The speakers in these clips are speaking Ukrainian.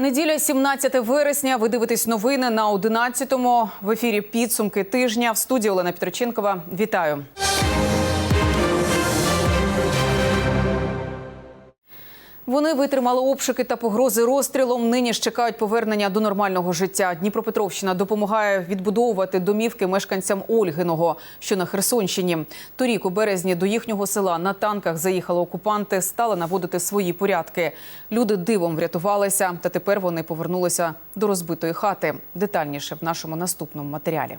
Неділя, 17 вересня. Ви дивитесь новини на 11-му. В ефірі підсумки тижня. В студії Олена Петроченкова. Вітаю. Вони витримали обшуки та погрози розстрілом. Нині ж чекають повернення до нормального життя. Дніпропетровщина допомагає відбудовувати домівки мешканцям Ольгиного, що на Херсонщині. Торік у березні до їхнього села на танках заїхали окупанти, стали наводити свої порядки. Люди дивом врятувалися, та тепер вони повернулися до розбитої хати. Детальніше в нашому наступному матеріалі.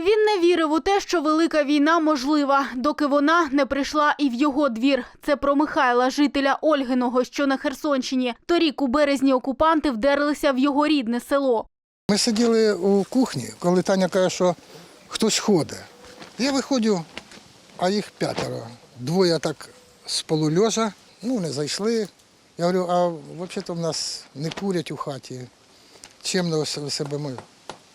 Він не вірив у те, що велика війна можлива, доки вона не прийшла і в його двір. Це про Михайла, жителя Ольгиного, що на Херсонщині. Торік у березні окупанти вдерлися в його рідне село. Ми сиділи у кухні, коли Таня каже, що хтось ходить. Я виходжу, а їх п'ятеро. Двоє так з полульожа, ну не зайшли. Я говорю, а взагалі-то в нас не курять у хаті. Чим себе ми?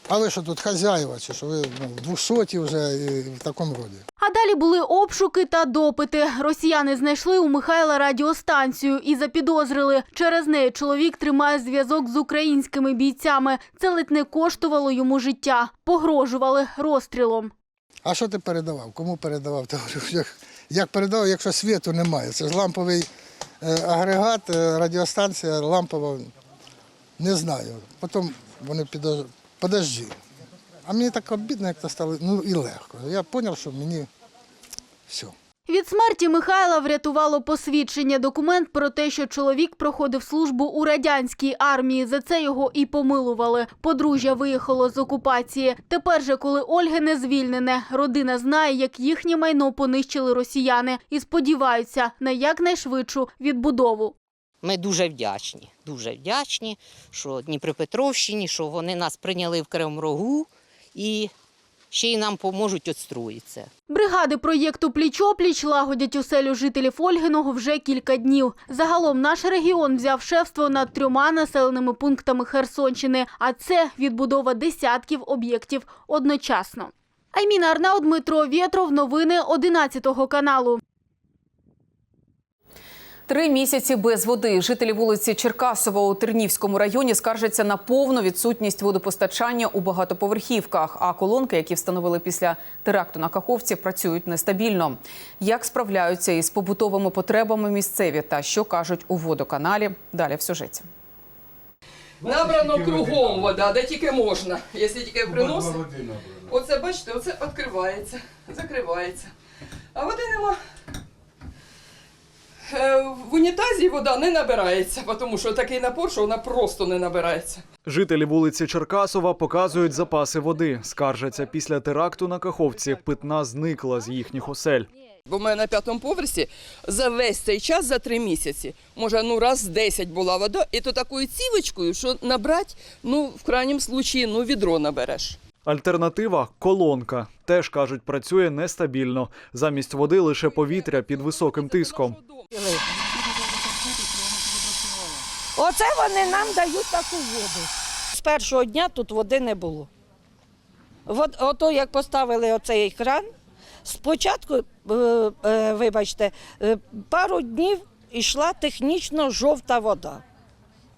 А ви що тут хазяїва, чи що ви ну, двохсоті вже і в такому роді? А далі були обшуки та допити. Росіяни знайшли у Михайла радіостанцію і запідозрили. Через неї чоловік тримає зв'язок з українськими бійцями. Це ледь не коштувало йому життя. Погрожували розстрілом. А що ти передавав? Кому передавав? Говорю, як, як передавав, якщо світу немає? Це ж ламповий е, агрегат, е, радіостанція лампова. Не знаю. Потім вони підож... подожди. А мені так обідно, як то стало, ну і легко. Я зрозумів, що мені все. Від смерті Михайла врятувало посвідчення. Документ про те, що чоловік проходив службу у радянській армії. За це його і помилували. Подружжя виїхало з окупації. Тепер же, коли Ольги не звільнене, родина знає, як їхнє майно понищили росіяни, і сподіваються на якнайшвидшу відбудову. Ми дуже вдячні, дуже вдячні, що Дніпропетровщині, що вони нас прийняли в Кривому Рогу і ще й нам поможуть відстроїтися. Бригади проєкту «Пліч-опліч» лагодять оселю жителів Ольгиного вже кілька днів. Загалом наш регіон взяв шефство над трьома населеними пунктами Херсонщини, а це відбудова десятків об'єктів одночасно. Айміна Арнау, Дмитро Вєтров. Новини 11 каналу. Три місяці без води. Жителі вулиці Черкасова у Тернівському районі скаржаться на повну відсутність водопостачання у багатоповерхівках. А колонки, які встановили після теракту на Каховці, працюють нестабільно. Як справляються із побутовими потребами місцеві та що кажуть у водоканалі? Далі в сюжеті. Набрано кругом вода, де тільки можна. Якщо тільки приносить. Оце бачите, оце відкривається, закривається. А води нема. Е, В унітазі вода не набирається, тому що такий напор, що вона просто не набирається. Жителі вулиці Черкасова показують запаси води. Скаржаться після теракту на Каховці. Питна зникла з їхніх осель. Бо в мене на п'ятому поверсі за весь цей час, за три місяці, може, ну раз 10 була вода, і то такою цівочкою, що набрати, ну, в крайньому случаї, ну, відро набереш. Альтернатива колонка. Теж кажуть, працює нестабільно. Замість води лише повітря під високим тиском. Оце вони нам дають таку воду. З першого дня тут води не було. От, ото як поставили оцей кран, спочатку, е, е, вибачте, е, пару днів йшла технічно жовта вода,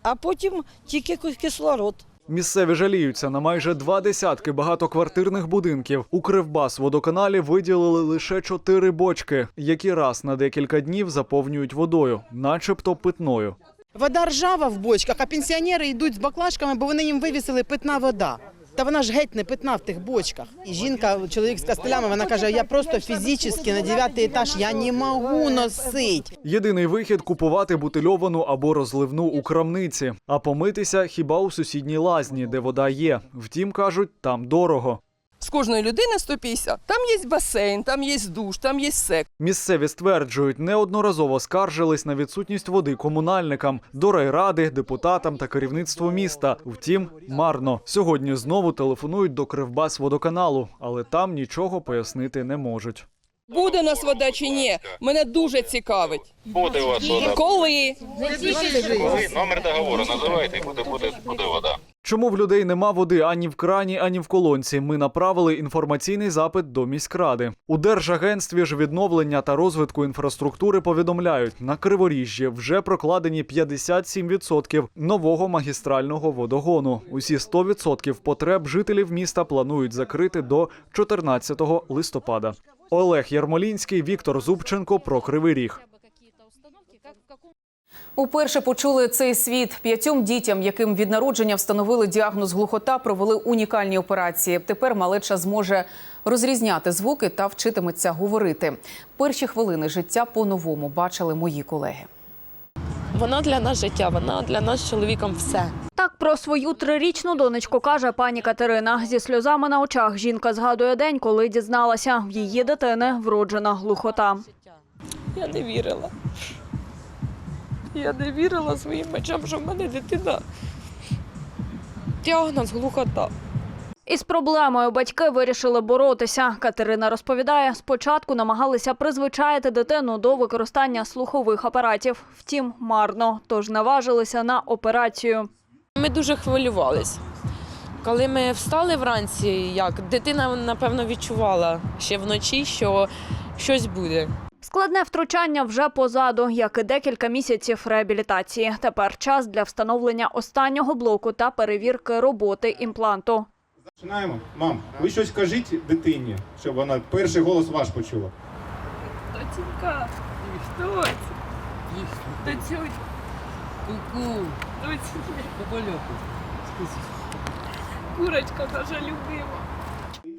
а потім тільки кислород. Місцеві жаліються на майже два десятки багатоквартирних будинків. У Кривбас водоканалі виділили лише чотири бочки, які раз на декілька днів заповнюють водою, начебто питною. Вода ржава в бочках, а пенсіонери йдуть з баклажками, бо вони їм вивісили питна вода. Та вона ж геть не питна в тих бочках. І жінка, чоловік з кастелями, вона каже: я просто фізично на дев'ятий етаж я не можу носити. Єдиний вихід купувати бутильовану або розливну у крамниці, а помитися хіба у сусідній лазні, де вода є. Втім, кажуть, там дорого. З кожної людини 150. Там є басейн, там є душ, там є сек. Місцеві стверджують, неодноразово скаржились на відсутність води комунальникам, до райради, депутатам та керівництву міста. Втім, марно. Сьогодні знову телефонують до Кривбас водоканалу, але там нічого пояснити не можуть. Буде у нас вода чи ні? Мене дуже цікавить. Буде у вас вода. Коли? Коли номер договору називайте, і буде, буде, буде вода. Чому в людей нема води ані в крані, ані в колонці? Ми направили інформаційний запит до міськради. У Держагентстві ж відновлення та розвитку інфраструктури повідомляють, на Криворіжжі вже прокладені 57% нового магістрального водогону. Усі 100% потреб жителів міста планують закрити до 14 листопада. Олег Ярмолінський, Віктор Зубченко про Кривий Ріг. Уперше почули цей світ. П'ятьом дітям, яким від народження встановили діагноз глухота, провели унікальні операції. Тепер малеча зможе розрізняти звуки та вчитиметься говорити. Перші хвилини життя по-новому бачили мої колеги. Вона для нас життя, вона для нас з чоловіком все. Так про свою трирічну донечку каже пані Катерина. Зі сльозами на очах жінка згадує день, коли дізналася, в її дитини вроджена глухота. Я не вірила. Я не вірила своїм очам, що в мене дитина. Діагноз глухота. Із проблемою батьки вирішили боротися. Катерина розповідає, спочатку намагалися призвичаїти дитину до використання слухових апаратів. Втім, марно, тож наважилися на операцію. Ми дуже хвилювались. Коли ми встали вранці, як дитина напевно відчувала ще вночі, що щось буде. Складне втручання вже позаду, як і декілька місяців реабілітації. Тепер час для встановлення останнього блоку та перевірки роботи імпланту. Починаємо. Мам, ви щось кажіть дитині, щоб вона перший голос ваш почула. Доченька, хто це? Дочуть. Ку-ку. Курочка наша любима.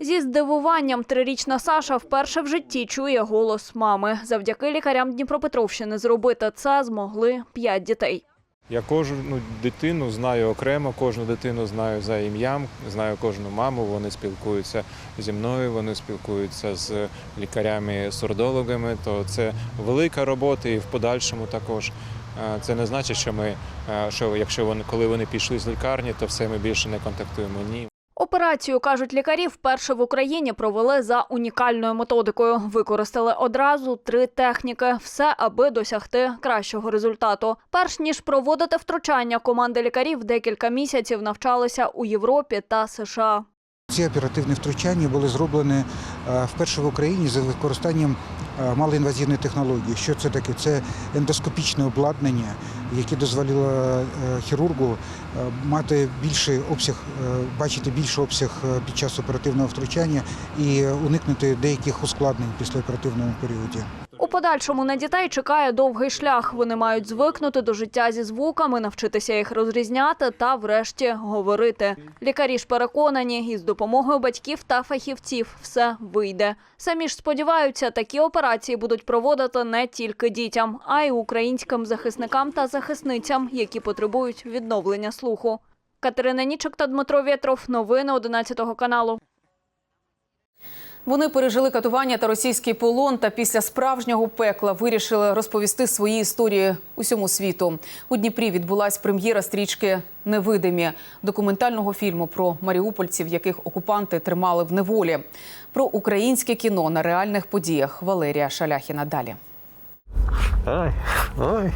Зі здивуванням трирічна Саша вперше в житті чує голос мами. Завдяки лікарям Дніпропетровщини зробити це змогли п'ять дітей. Я кожну дитину знаю окремо, кожну дитину знаю за ім'ям, знаю кожну маму. Вони спілкуються зі мною, вони спілкуються з лікарями-сурдологами. То це велика робота, і в подальшому також. Е, Це не значить, що ми е, що якщо вони коли вони пішли з лікарні, то все ми більше не контактуємо. Ні. Операцію, кажуть лікарі, вперше в Україні провели за унікальною методикою. Використали одразу три техніки, все аби досягти кращого результату. Перш ніж проводити втручання, команди лікарів декілька місяців навчалися у Європі та США. Ці оперативні втручання були зроблені е, вперше в Україні за використанням малоінвазивної технології. Що це таке? Це ендоскопічне обладнання, яке дозволило е, хірургу е, мати більший обсяг, е, бачити більший обсяг е, під час оперативного втручання і уникнути деяких ускладнень після оперативному періоді. Подальшому на дітей чекає довгий шлях. Вони мають звикнути до життя зі звуками, навчитися їх розрізняти та, врешті, говорити. Лікарі ж переконані, із допомогою батьків та фахівців все вийде. Самі ж сподіваються, такі операції будуть проводити не тільки дітям, а й українським захисникам та захисницям, які потребують відновлення слуху. Катерина Нічок та Дмитро Вєтров. Новини 11 каналу. Вони пережили катування та російський полон, та після справжнього пекла вирішили розповісти свої історії усьому світу. У Дніпрі відбулась прем'єра стрічки Невидимі документального фільму про маріупольців, яких окупанти тримали в неволі. Про українське кіно на реальних подіях Валерія Шаляхіна. Далі. Ай, ой,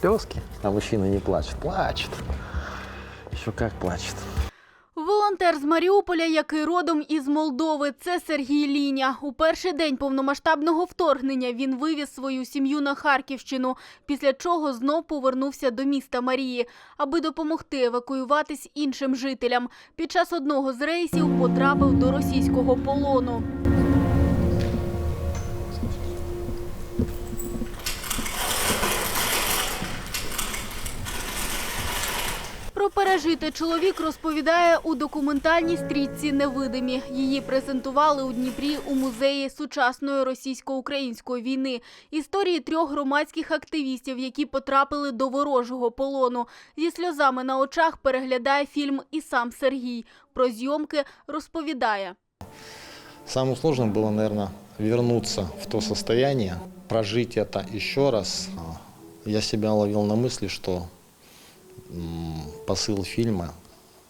слезки. А мужчина не плачет. Плачет. Еще как плачет. Волонтер з Маріуполя, який родом із Молдови, це Сергій Ліня. У перший день повномасштабного вторгнення він вивіз свою сім'ю на Харківщину, після чого знов повернувся до міста Марії, аби допомогти евакуюватись іншим жителям. Під час одного з рейсів потрапив до російського полону. Про пережите чоловік розповідає у документальній стрічці Невидимі. Її презентували у Дніпрі у музеї сучасної російсько-української війни. Історії трьох громадських активістів, які потрапили до ворожого полону. Зі сльозами на очах переглядає фільм і сам Сергій. Про зйомки розповідає. Самым сложным было, наверное, вернуться в то состояние, прожить это еще раз. А, Я себя ловил на мысли, что м, посыл фильма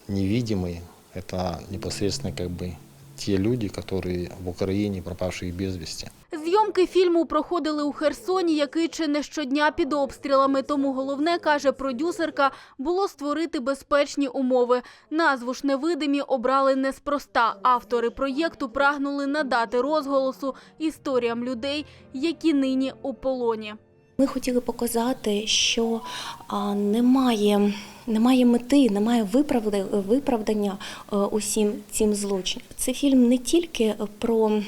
невидимый, это непосредственно как бы те люди, которые в Украине пропавшие без вести. Зйомки фільму проходили у Херсоні, який чи не щодня під обстрілами. Тому головне, каже продюсерка, було створити безпечні умови. Назву ж невидимі обрали неспроста. Автори проєкту прагнули надати розголосу історіям людей, які нині у полоні. Ми хотіли показати, що немає, немає мети, немає виправдання е, усім цим злочинам. Це фільм не тільки про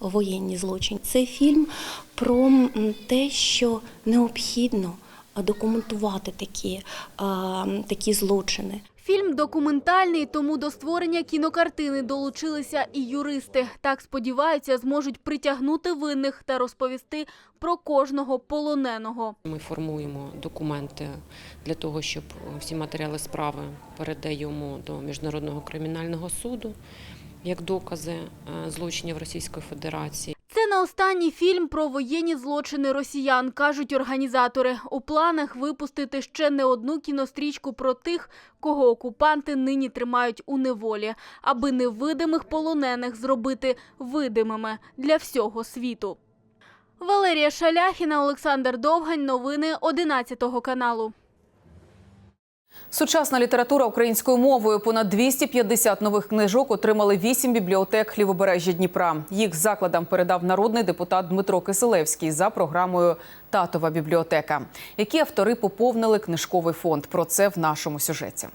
воєнні злочини, це фільм про те, що необхідно документувати такі, такі злочини. Фільм документальний, тому до створення кінокартини долучилися і юристи. Так сподіваються, зможуть притягнути винних та розповісти про кожного полоненого. Ми формуємо документи для того, щоб всі матеріали справи передаємо до Міжнародного кримінального суду як докази е, злочинів Російської Федерації. Останній фільм про воєнні злочини росіян, кажуть організатори. У планах випустити ще не одну кінострічку про тих, кого окупанти нині тримають у неволі, аби невидимих полонених зробити видимими для всього світу. Валерія Шаляхіна, Олександр Довгань. Новини 11 каналу. Сучасна література українською мовою. Понад 250 нових книжок отримали вісім бібліотек лівобережжя Дніпра. Їх закладам передав народний депутат Дмитро Киселевський за програмою Татова бібліотека. Які автори поповнили книжковий фонд? Про це в нашому сюжеті.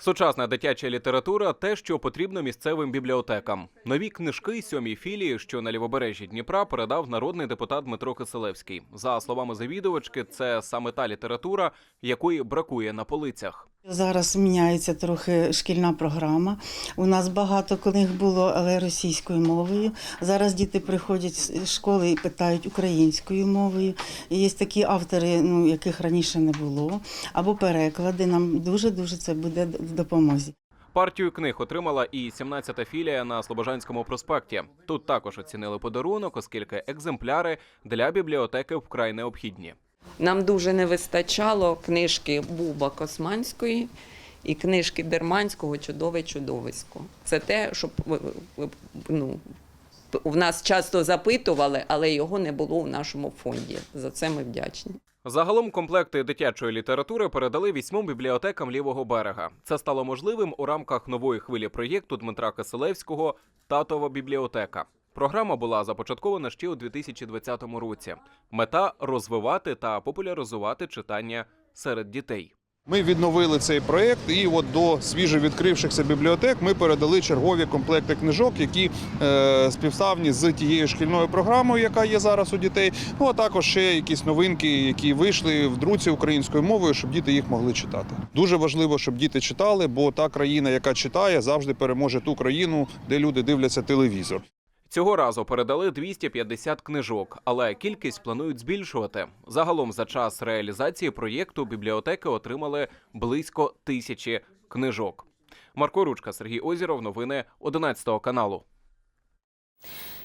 Сучасна дитяча література те, що потрібно місцевим бібліотекам. Нові книжки сьомій філії, що на лівобережжі Дніпра, передав народний депутат Дмитро Киселевський. За словами завідувачки, це саме та література, якої бракує на полицях. Зараз міняється трохи шкільна програма. У нас багато книг було, але російською мовою. Зараз діти приходять з школи і питають українською мовою. Є такі автори, ну яких раніше не було, або переклади. Нам дуже дуже це буде в допомозі. Партію книг отримала і 17-та філія на Слобожанському проспекті. Тут також оцінили подарунок, оскільки екземпляри для бібліотеки вкрай необхідні. Нам дуже не вистачало книжки Буба Косманської і книжки Дерманського Чудове чудовисько. Це те, що ну, в нас часто запитували, але його не було в нашому фонді. За це ми вдячні. Загалом комплекти дитячої літератури передали вісьмом бібліотекам лівого берега. Це стало можливим у рамках нової хвилі проєкту Дмитра Киселевського Татова бібліотека. Програма була започаткована ще у 2020 році. Мета розвивати та популяризувати читання серед дітей. Ми відновили цей проєкт, і от до свіжо відкрившихся бібліотек ми передали чергові комплекти книжок, які е, співставні з тією шкільною програмою, яка є зараз у дітей. Ну а також ще якісь новинки, які вийшли в друці українською мовою, щоб діти їх могли читати. Дуже важливо, щоб діти читали, бо та країна, яка читає, завжди переможе ту країну, де люди дивляться телевізор. Цього разу передали 250 книжок, але кількість планують збільшувати. Загалом за час реалізації проєкту бібліотеки отримали близько тисячі книжок. Марко Ручка, Сергій Озіров. Новини 11 каналу.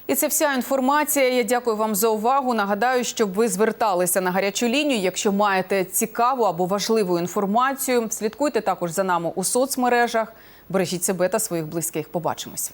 І це вся інформація. Я дякую вам за увагу. Нагадаю, щоб ви зверталися на гарячу лінію. Якщо маєте цікаву або важливу інформацію, слідкуйте також за нами у соцмережах. Бережіть себе та своїх близьких. Побачимось.